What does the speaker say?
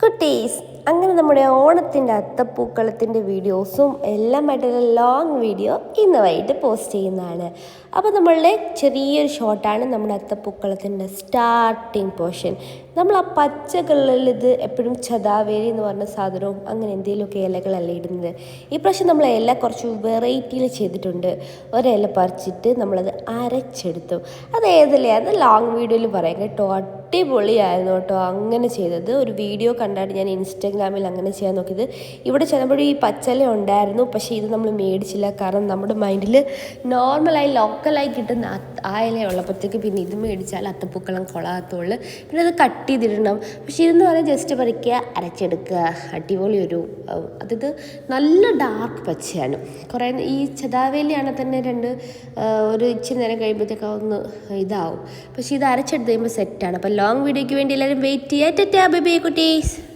കുട്ടീസ് അങ്ങനെ നമ്മുടെ ഓണത്തിന്റെ അത്തപ്പൂക്കളത്തിന്റെ വീഡിയോസും എല്ലാമായിട്ടുള്ള ലോങ് വീഡിയോ ഇന്ന് വൈകിട്ട് പോസ്റ്റ് ചെയ്യുന്നതാണ്. അപ്പോൾ നമ്മളുടെ ചെറിയൊരു ഷോട്ടാണ് നമ്മുടെ അത്തപ്പൂക്കളത്തിന്റെ സ്റ്റാർട്ടിങ് പോർഷൻ നമ്മൾ ആ പച്ച എപ്പോഴും ചതാവേരി എന്ന് പറഞ്ഞ സാധനവും അങ്ങനെ എന്തെങ്കിലുമൊക്കെ ഇലകളല്ല ഇടുന്നത്. ഈ പ്രാവശ്യം നമ്മൾ ഇല കുറച്ച് വെറൈറ്റിയിൽ ചെയ്തിട്ടുണ്ട്. ഒരില പറിച്ചിട്ട് നമ്മളത് അരച്ചെടുത്തു. അത് ഏതിലെയാന്ന് ലോങ് വീഡിയോയിൽ പറയാം കേട്ടോ. അടിപൊളിയായിരുന്നു കേട്ടോ. അങ്ങനെ ചെയ്തത്. ഒരു വീഡിയോ കണ്ടായിട്ട് ഞാൻ ഇൻസ്റ്റാഗ്രാമിൽ അങ്ങനെ ചെയ്യാൻ നോക്കിയത്. ഇവിടെ ചെന്നപ്പോഴും ഈ പച്ചല ഉണ്ടായിരുന്നു പക്ഷേ ഇത് നമ്മൾ മേടിച്ചില്ല. കാരണം നമ്മുടെ മൈൻഡിൽ നോർമലായി ലോക്കലായി കിട്ടുന്ന ആ- ഇല ഉള്ളപ്പോഴത്തേക്ക് പിന്നെ ഇത് മേടിച്ചാൽ അത്തപ്പൂക്കളം കൊള്ളാത്തുള്ളൂ പിന്നെ അത് കട്ട് ചെയ്തിടണം. പക്ഷേ ഇതെന്ന് പറഞ്ഞാൽ ജസ്റ്റ് പറിക്കുക അരച്ചെടുക്കുക. അടിപൊളി ഒരു അതായത് നല്ല ഡാർക്ക് പച്ചയാണ്. കുറേ ഈ ചതാവേലിയാണെങ്കിൽ തന്നെ രണ്ട് ഒരു ഇച്ചിരി നേരം കഴിയുമ്പോഴത്തേക്ക് ഒന്ന് ഇതാവും. പക്ഷേ ഇത് അരച്ചെടുത്ത് കഴിയുമ്പോൾ സെറ്റാണ് അപ്പോൾ ലോങ് വീഡിയോയ്ക്ക് വേണ്ടി എല്ലാവരും വെയിറ്റ് ചെയ്യാം ബൈ ബേബി കുട്ടീസ്.